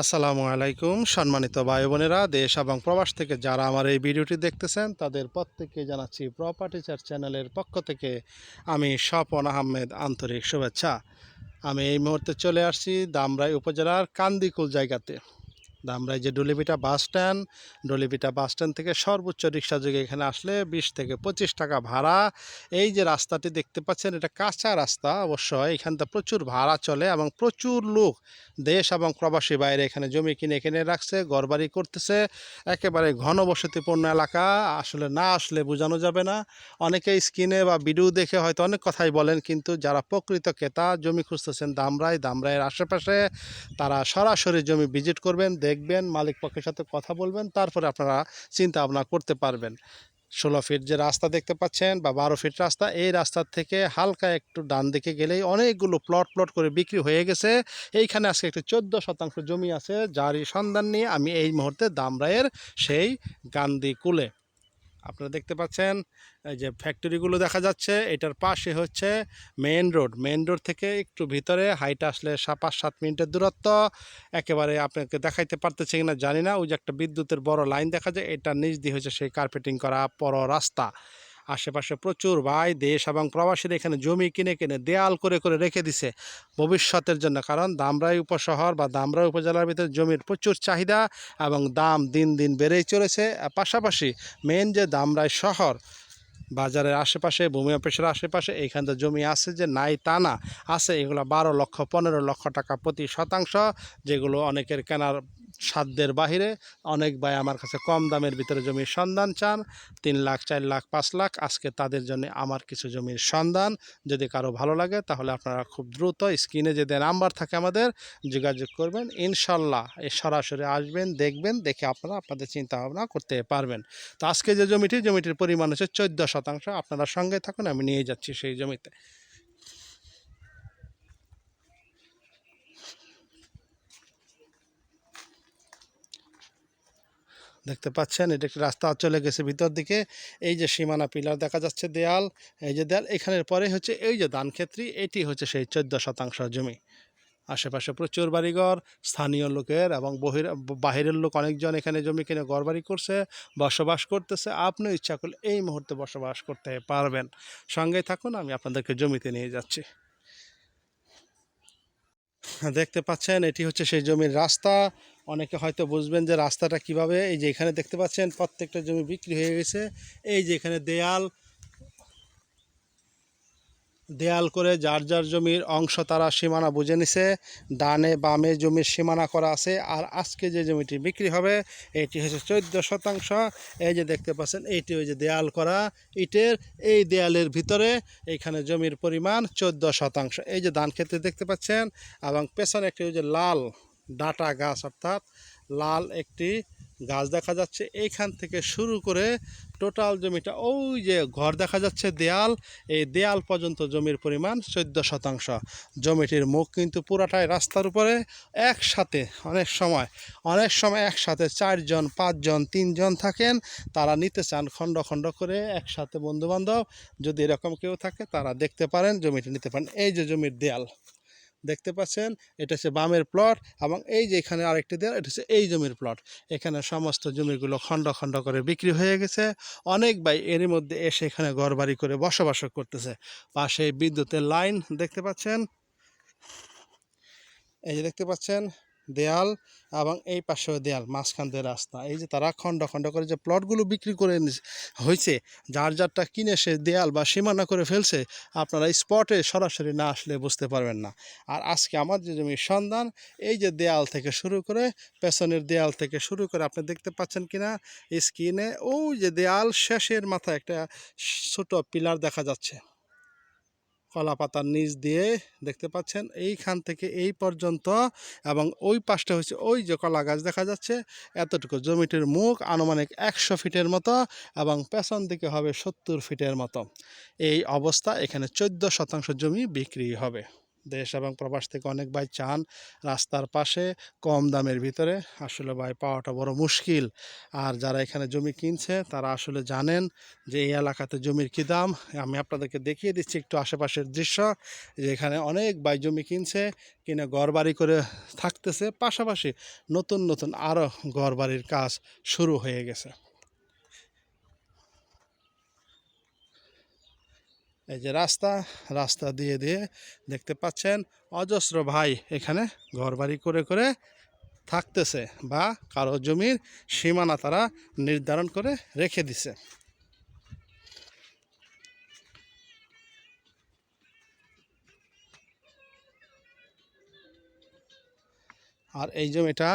আসসালামু আলাইকুম, সম্মানিত ভাই বোনেরা দেশ এবং প্রবাস থেকে যারা আমার এই ভিডিওটি দেখতেছেন, তাদের প্রত্যেককে জানাচ্ছি প্রপার্টিচার চ্যানেলের পক্ষ থেকে আমি স্বপন আহমেদ আন্তরিক শুভেচ্ছা। আমি এই মুহূর্তে চলে আসছি দামরাই উপজেলার কান্দিকুল জায়গাতে। দামরাই যে ডলিপিটা বাস স্ট্যান্ড ডলিপিটা বাস স্ট্যান্ড থেকে সর্বোচ্চ রিক্সা যোগে এখানে আসলে বিশ থেকে পঁচিশ টাকা ভাড়া। এই যে রাস্তাটি দেখতে পাচ্ছেন, এটা কাঁচা রাস্তা অবশ্যই এখানটা প্রচুর ভাড়া চলে এবং প্রচুর লোক দেশ এবং প্রবাসী বাইরে এখানে জমি কিনে কিনে রাখছে, ঘরবাড়ি করতেছে। একেবারে ঘনবসতিপূর্ণ এলাকা, আসলে না আসলে বোঝানো যাবে না। অনেকেই স্ক্রিনে বা ভিডিও দেখে হয়তো অনেক কথাই বলেন, কিন্তু যারা প্রকৃত ক্রেতা, জমি খুঁজতেছেন দামরাই, দামরাইয়ের আশেপাশে তারা সরাসরি জমি ভিজিট করবেন দেখবেন, মালিক পক্ষের সাথে কথা বলবেন, তারপরে আপনারা চিন্তা ভাবনা করতে পারবেন। ষোলো ফিট যে রাস্তা দেখতে পাচ্ছেন বা বারো ফিট রাস্তা, এই রাস্তার থেকে হালকা একটু ডান দিকে গেলেই অনেকগুলো প্লট প্লট করে বিক্রি হয়ে গেছে। এইখানে আজকে একটি চোদ্দ শতাংশ জমি আছে, যারই সন্ধান নিয়ে আমি এই মুহূর্তে দামরায়ের সেই গান্ধী কুলে। আপনারা দেখতে পাচ্ছেন, এই যে ফ্যাক্টরিগুলো দেখা যাচ্ছে, এটার পাশে হচ্ছে মেন রোড মেন রোড থেকে একটু ভিতরে হাইট আসলে পাঁচ সাত মিনিটের দূরত্ব। একেবারে আপনাকে দেখাইতে পারতেছে কিনা জানি না, ওই যে একটা বিদ্যুতের বড় লাইন দেখা যায়, এটার নিচ দিয়ে হচ্ছে সেই কার্পেটিং করা পর রাস্তা। আশেপাশে প্রচুর ভাই, দেশ এবং প্রবাসীরা এখানে জমি কিনে কিনে দেয়াল করে করে রেখে দিছে। ভবিষ্যতের জন্য, কারণ দামরাই উপশহর বা দামরাই উপজেলার ভিতরে জমির প্রচুর চাহিদা এবং দাম দিন দিন বেড়েই চলেছে। পাশাপাশি মেন যে দামরাই শহর, বাজারের আশেপাশে, ভূমি অফিসের আশেপাশে এইখানটা জমি আছে যে নাই তা না, আছে এগুলো বারো লক্ষ, পনেরো লক্ষ টাকা প্রতি শতাংশ, যেগুলো অনেকের কেনার সাধ্যের বাহিরে। অনেক ভাই আমার কাছে কম দামের ভিতরে জমির সন্ধান চান। তিন লাখ, চার লাখ, পাঁচ লাখ। আজকে তাদের জন্য আমার কিছু জমির সন্ধান। যদি কারও ভালো লাগে, তাহলে আপনারা খুব দ্রুত স্ক্রিনে যে নাম্বার থাকে আমাদের, যোগাযোগ করবেন। ইনশাল্লাহ এ সরাসরি আসবেন, দেখবেন, দেখে আপনারা আপনাদের চিন্তা ভাবনা করতে পারবেন। তো আজকে যে জমিটি, জমিটির পরিমাণ হচ্ছে চোদ্দ শতাংশ। আপনারা সঙ্গে থাকুন, আমি নিয়ে যাচ্ছি সেই জমিতে। দেখতে পাচ্ছেন, এটা একটি রাস্তা চলে গেছে ভিতর দিকে। এই যে সীমানা পিলার দেখা যাচ্ছে দেয়াল, এই যে দেয়াল, এখানের পরে হচ্ছে এই যে ধানক্ষেত্রী এটি হচ্ছে সেই চোদ্দ শতাংশ জমি। আশেপাশে প্রচুর বাড়িঘর, স্থানীয় লোকের এবং বহির, বাহিরের লোক অনেকজন এখানে জমি কিনে ঘরবাড়ি করছে, বসবাস করতেছে। আপনি ইচ্ছা করলে এই মুহূর্তে বসবাস করতে পারবেন। সঙ্গে থাকুন, আমি আপনাদেরকে জমিতে নিয়ে যাচ্ছি। দেখতে পাচ্ছেন, এটি হচ্ছে সেই জমির রাস্তা। অনেকে হয়তো বুঝবেন যে রাস্তাটা কীভাবে, এই যে এখানে দেখতে পাচ্ছেন প্রত্যেকটা জমি বিক্রি হয়ে গেছে। এই যে এখানে দেয়াল দেয়াল করে যার যার জমির অংশ তারা সীমানা বুঝে নিছে। ডানে বামে জমির সীমানা করা আছে, আর আজকে যে জমিটি বিক্রি হবে, এটি হচ্ছে চোদ্দ শতাংশ। এই যে দেখতে পাচ্ছেন এইটি ওই যে দেয়াল করা ইটের। এই দেয়ালের ভিতরে এইখানে জমির পরিমাণ চোদ্দ শতাংশ। এই যে ধান ক্ষেত্রে দেখতে পাচ্ছেন, এবং পেছনে একটি ওই যে লাল ডাটা গাছ অর্থাৎ লাল একটি গাছ দেখা যাচ্ছে। এইখান থেকে শুরু করে টোটাল জমিটা ওই যে ঘর দেখা যাচ্ছে, দেয়াল। এই দেয়াল পর্যন্ত জমির পরিমাণ চোদ্দ শতাংশ। জমিটির মুখ কিন্তু পুরাটাই রাস্তার উপরে। একসাথে অনেক সময় অনেক সময় একসাথে চারজন, পাঁচজন, তিনজন থাকেন। তারা নিতে চান খণ্ড খণ্ড করে একসাথে বন্ধুবান্ধব। যদি এরকম কেউ থাকে, তারা দেখতে পারেন, জমিটি নিতে পারেন। এই যে জমির দেয়াল। দেখতে পাচ্ছেন, এটা হচ্ছে বামের প্লট এবং এই যে এখানে আরেকটি দেয়াল, এটা হচ্ছে এই জমির প্লট এখানে সমস্ত জমিগুলো খণ্ড খণ্ড করে বিক্রি হয়ে গেছে। অনেক ভাই এরই মধ্যে এসে এখানে ঘর বাড়ি করে বসবাস করতেছে। পাশে বিদ্যুতের লাইন দেখতে পাচ্ছেন। এই যে দেখতে পাচ্ছেন দেয়াল এবং এই পাশেও দেয়াল, মাঝখান দিয়ে রাস্তা। এই যে তারা খণ্ড খণ্ড করে যে প্লটগুলো বিক্রি করে হয়েছে যার যারটা কিনে সে দেয়াল বা সীমানা করে ফেলছে, আপনারা স্পটে সরাসরি না আসলে বুঝতে পারবেন না। আর আজকে আমার যে জমির সন্ধান, এই যে দেয়াল থেকে শুরু করে, পেছনের দেয়াল থেকে শুরু করে, আপনি দেখতে পাচ্ছেন কিনা স্ক্রিনে ওই যে দেয়াল শেষের মাথায় একটা ছোট পিলার দেখা যাচ্ছে। কলা পাতার নিচ দিয়ে দেখতে পাচ্ছেন, এইখান থেকে এই পর্যন্ত এবং ওই পাশটা হচ্ছে ওই যে কলা গাছ দেখা যাচ্ছে, এতটুকু জমিটির মুখ আনুমানিক একশো ফিটের মতো এবং পেছন দিকে হবে সত্তর ফিটের মতো। এই অবস্থা এখানে চোদ্দ শতাংশ জমি বিক্রি হবে। দেশ এবং প্রবাস থেকে অনেক ভাই চান রাস্তার পাশে, কম দামের ভিতরে। আসলে ভাই পাওয়াটা বড় মুশকিল। আর যারা এখানে জমি কিনছে, তারা আসলে জানেন যে এই এলাকাতে জমির কী দাম। আমি আপনাদেরকে দেখিয়ে দিচ্ছি একটু আশেপাশের দৃশ্য। যে এখানে অনেক ভাই জমি কিনছে, কিনে ঘর বাড়ি করে থাকতেছে। পাশাপাশি নতুন নতুন আরও ঘর বাড়ির কাজ শুরু হয়ে গেছে। এই যে রাস্তা রাস্তা দিয়ে দিয়ে দেখতে পাচ্ছেন অজস্র ভাই এখানে ঘরবাড়ি করে করে থাকতেছে বা কারও জমির সীমানা তারা নির্ধারণ করে রেখে দিছে। আর এই জমিটা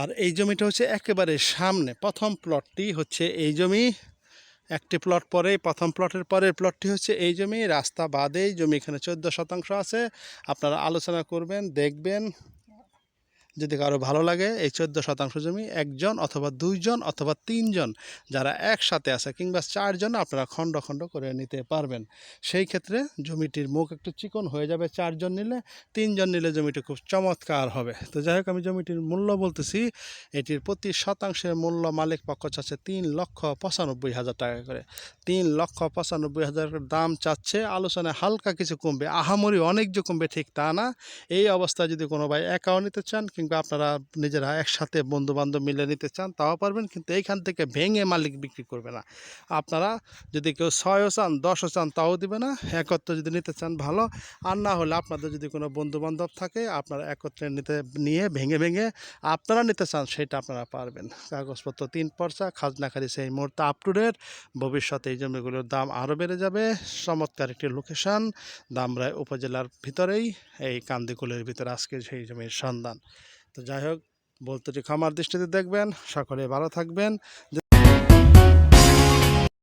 আর এই জমিটা হচ্ছে একেবারে সামনে। প্রথম প্লটটি হচ্ছে এই জমি। একটি প্লট পরে প্রথম প্লটের পরের প্লটটি হচ্ছে এই জমি। রাস্তা বাদেই জমি এখানে চোদ্দ শতাংশ আছে। আপনারা আলোচনা করবেন, দেখবেন। যদি কারও ভালো লাগে এই চোদ্দ শতাংশ জমি একজন অথবা দুইজন অথবা তিনজন যারা একসাথে আছে কিংবা চারজন আপনারা খণ্ড খণ্ড করে নিতে পারবেন। সেই ক্ষেত্রে জমিটির মুখ একটু চিকন হয়ে যাবে, চারজন নিলে তিনজন নিলে জমিটি খুব চমৎকার হবে। তো যাই হোক, আমি জমিটির মূল্য বলতেছি, এটির প্রতি শতাংশের মূল্য মালিক পক্ষ চাচ্ছে তিন লক্ষ পঁচানব্বই হাজার টাকা করে। তিন লক্ষ পঁচানব্বই হাজার দাম চাচ্ছে, আলোচনায় হালকা কিছু কমবে, আহামরি অনেক যে কমবে ঠিক তা না। এই অবস্থায় যদি কোনো ভাই একাও নিতে চান কিংবা আপনারা নিজেরা একসাথে বন্ধু বান্ধব মিলে নিতে চান, তাও পারবেন। কিন্তু এইখান থেকে ভেঙে মালিক বিক্রি করবে না। আপনারা যদি কেউ ছয়ও চান, দশও চান, তাও দিবে না। একত্রে যদি নিতে চান, ভালো। আর না হলে আপনাদের যদি কোনো বন্ধু বান্ধব থাকে, আপনারা একত্রে নিতে, নিয়ে ভেঙে ভেঙে আপনারা নিতে চান, সেটা আপনারা পারবেন। কাগজপত্র, তিন পর্চা খাজনা খালি সেই মুহূর্তে আপ টু ডেট ভবিষ্যতে এই জমিগুলোর দাম আরও বেড়ে যাবে। চমৎকার একটি লোকেশন দামরাই উপজেলার ভিতরেই, এই কান্দিকুলের ভিতরে আজকে সেই জমির সন্ধান। তো যাই হোক বলতে খামার দৃষ্টিতে দেখবেন সকলে ভালো থাকবেন।